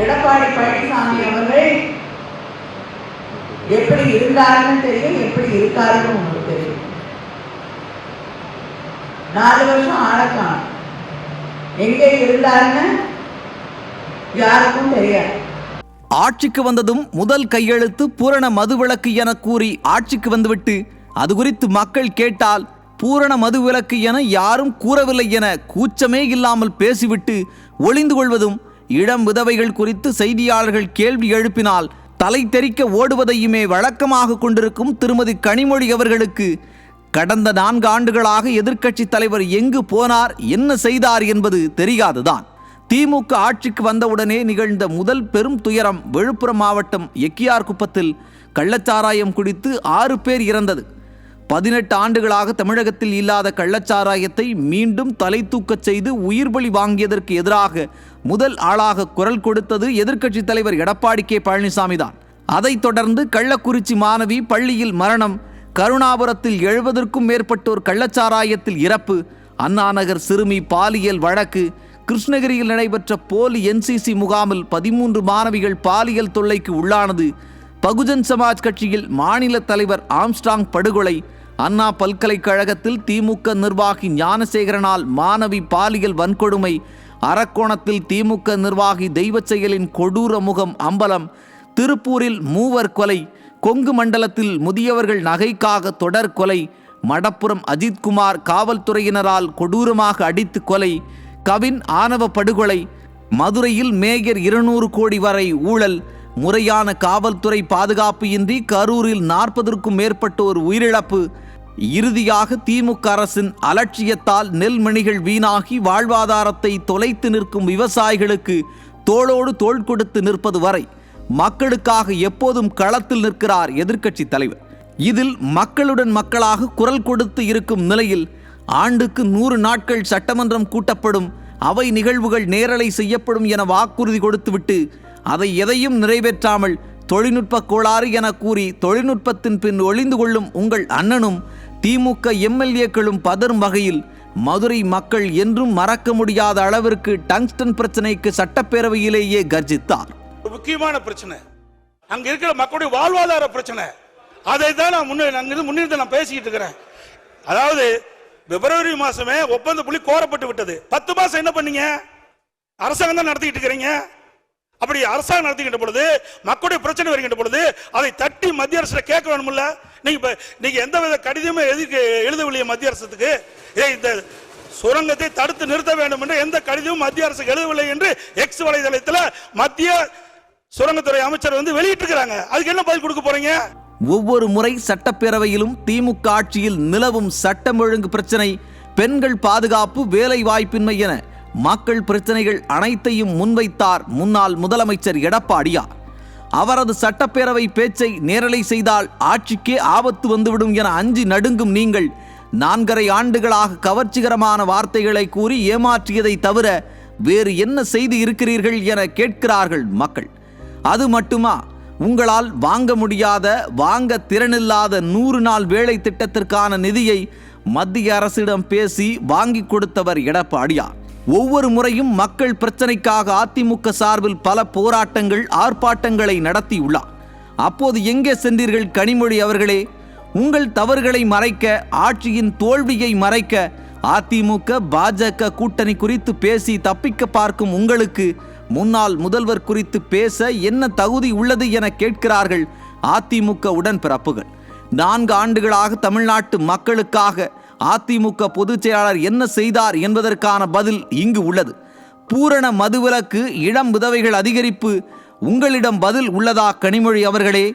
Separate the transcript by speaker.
Speaker 1: எடப்பாடி பழனிசாமி அவர்கள் எப்படி இருந்தாருன்னு தெரியும் எப்படி இருக்காருன்னு உங்களுக்கு தெரியும். நாலு வருஷம் ஆளக்கான் எங்கே இருந்தாருன்னு யாருக்கும் தெரியாது.
Speaker 2: ஆட்சிக்கு வந்ததும் முதல் கையெழுத்து பூரண மதுவிலக்கு என கூறி ஆட்சிக்கு வந்துவிட்டு அது குறித்து மக்கள் கேட்டால் பூரண மதுவிலக்கு என யாரும் கூறவில்லை என கூச்சமே இல்லாமல் பேசிவிட்டு ஒளிந்து கொள்வதும் இளம் விதவைகள் குறித்து செய்தியாளர்கள் கேள்வி எழுப்பினால் தலை தெறிக்க ஓடுவதையுமே வழக்கமாக கொண்டிருக்கும் திருமதி கனிமொழி அவர்களுக்கு கடந்த நான்கு ஆண்டுகளாக எதிர்க்கட்சி தலைவர் எங்கு போனார் என்ன செய்தார் என்பது தெரியாதுதான். திமுக ஆட்சிக்கு வந்தவுடனே நிகழ்ந்த முதல் பெரும் துயரம் விழுப்புரம் மாவட்டம் எக்கியார்குப்பத்தில் கள்ளச்சாராயம் குடித்து ஆறு பேர் இறந்தது. பதினெட்டு ஆண்டுகளாக தமிழகத்தில் இல்லாத கள்ளச்சாராயத்தை மீண்டும் தலை தூக்கச் செய்து உயிர் பலி வாங்கியதற்கு எதிராக முதல் ஆளாக குரல் கொடுத்தது எதிர்க்கட்சித் தலைவர் எடப்பாடி கே பழனிசாமி தான். அதைத் தொடர்ந்து கள்ளக்குறிச்சி மாணவி பள்ளியில் மரணம் கருணாபுரத்தில் எழுபதற்கும் மேற்பட்டோர் கள்ளச்சாராயத்தில் இறப்பு அண்ணாநகர் சிறுமி பாலியல் வழக்கு கிருஷ்ணகிரியில் நடைபெற்ற போலி என்சிசி முகாமில் பதிமூன்று மாணவிகள் பாலியல் தொல்லைக்கு உள்ளானது. பகுஜன் சமாஜ் கட்சியில் மாநில தலைவர் ஆம்ஸ்டாங் படுகொலை அண்ணா பல்கலைக்கழகத்தில் திமுக நிர்வாகி ஞானசேகரனால் மாணவி பாலியல் வன்கொடுமை அரக்கோணத்தில் திமுக நிர்வாகி தெய்வச் செயலின் கொடூர முகம் அம்பலம் திருப்பூரில் மூவர் கொலை கொங்கு மண்டலத்தில் முதியவர்கள் நகைக்காக தொடர் கொலை மடப்புறம் அஜித்குமார் காவல்துறையினரால் கொடூரமாக அடித்து கொலை கவின் ஆணவ படுகொலை மதுரையில் மேயர் இருநூறு கோடி வரை ஊழல் முறையான காவல்துறை பாதுகாப்பு இன்றி கரூரில் நாற்பதற்கும் மேற்பட்டோர் உயிரிழப்பு இறுதியாக திமுக அரசின் அலட்சியத்தால் நெல்மணிகள் வீணாகி வாழ்வாதாரத்தை தொலைத்து நிற்கும் விவசாயிகளுக்கு தோளோடு தோள் கொடுத்து நிற்பது வரை மக்களுக்காக எப்போதும் களத்தில் நிற்கிறார் எதிர்க்கட்சி தலைவர். இதில் மக்களுடன் மக்களாக குரல் கொடுத்து இருக்கும் நிலையில் ஆண்டுக்கு நூறு நாட்கள் சட்டமன்றம் கூட்டப்படும் அவை நிகழ்வுகள் நேரலை செய்யப்படும் என வாக்குறுதி கொடுத்துவிட்டு அதை எதையும் நிறைவேற்றாமல் தொழில்நுட்ப கோளாறு என கூறி தொழில்நுட்பத்தின் பின் ஒளிந்து கொள்ளும் உங்கள் அண்ணனும் திமுக எம்எல்ஏக்களும் பதறும் வகையில் மதுரை மக்கள் என்றும் மறக்க முடியாத அளவிற்கு டங்ஸ்டன் பிரச்சனைக்கு சட்டப்பேரவையிலேயே கர்ஜித்தார்.
Speaker 3: ஒரு முக்கியமான பிரச்சனை. அங்க இருக்கிற மக்களுடைய வாழ்வாதார பிரச்சனை. அதை தான் நான் முன்னே அங்கிருந்து நான் பேசிக்கிட்டு இருக்கிறேன். அதாவது பிப்ரவரி மாசமே ஒப்பந்த புள்ளி கோரப்பட்டு விட்டது. பத்து மாசம் என்ன பண்ணீங்க? அரசாங்கம் தான் நடத்திக்கிட்டு இருக்கிறீங்க. அப்படி அரசாங்கம் நடத்துகின்ற பொழுது மக்களுடைய பிரச்சனை வருகின்ற பொழுது அதை தட்டி மத்திய அரசு கேட்க வேணும்ல நீங்க இப்ப நீங்க எந்த வித கடிதமே எதுக்கு எழுதவில்லையே மத்திய அரசுக்கு. ஏய் இந்த சுரங்கத்தை தடுத்து நிறுத்த வேண்டும் என்று எந்த கடிதமும் மத்திய அரசுக்கு எழுதவில்லை என்று எக்ஸ் வலைதளத்தில் மத்திய சுரங்கத்துறை அமைச்சர் வந்து வெளியிட்டிருக்கிறாங்க. அதுக்கு என்ன பதில் கொடுக்க போறீங்க?
Speaker 2: ஒவ்வொரு முறை சட்டப்பேரவையிலும் திமுக ஆட்சியில் நிலவும் சட்டம் ஒழுங்கு பிரச்சனை பெண்கள் பாதுகாப்பு வேலை வாய்ப்பின்மை என மக்கள் பிரச்சனைகள் அனைத்தையும் முன்வைத்தார் முன்னாள் முதலமைச்சர் எடப்பாடியார். அவரது சட்டப்பேரவை பேச்சை நேரலை செய்தால் ஆட்சிக்கே ஆபத்து வந்துவிடும் என அஞ்சி நடுங்கும் நீங்கள் நான்கரை ஆண்டுகளாக கவர்ச்சிகரமான வார்த்தைகளை கூறி ஏமாற்றியதை தவிர வேறு என்ன செய்து இருக்கிறீர்கள் என கேட்கிறார்கள் மக்கள். அது மட்டுமா? உங்களால் வாங்க முடியாத வாங்க திறனில்லாத நூறு நாள் வேலை திட்டத்திற்கான நிதியை மத்திய அரசிடம் பேசி வாங்கி கொடுத்தவர் எடப்பாடியார். ஒவ்வொரு முறையும் மக்கள் பிரச்சனைக்காக அதிமுக சார்பில் பல போராட்டங்கள் ஆர்ப்பாட்டங்களை நடத்தியுள்ளார். அப்போது எங்கே சென்றீர்கள் கனிமொழி அவர்களே? உங்கள் தவறுகளை மறைக்க ஆட்சியின் தோல்வியை மறைக்க அதிமுக பாஜக கூட்டணி குறித்து பேசி தப்பிக்க பார்க்கும் உங்களுக்கு முன்னாள் முதல்வர் குறித்து பேச என்ன தகுதி உள்ளது என கேட்கிறார்கள் அதிமுக உடன்பிறப்புகள். நான்கு ஆண்டுகளாக தமிழ்நாட்டு மக்களுக்காக அதிமுக பொதுச் செயலாளர் என்ன செய்தார் என்பதற்கான பதில் இங்கு உள்ளது. பூரண மதுவிலக்கு இளம் விதவைகள் அதிகரிப்பு உங்களிடம் பதில் உள்ளதா கனிமொழி அவர்களே?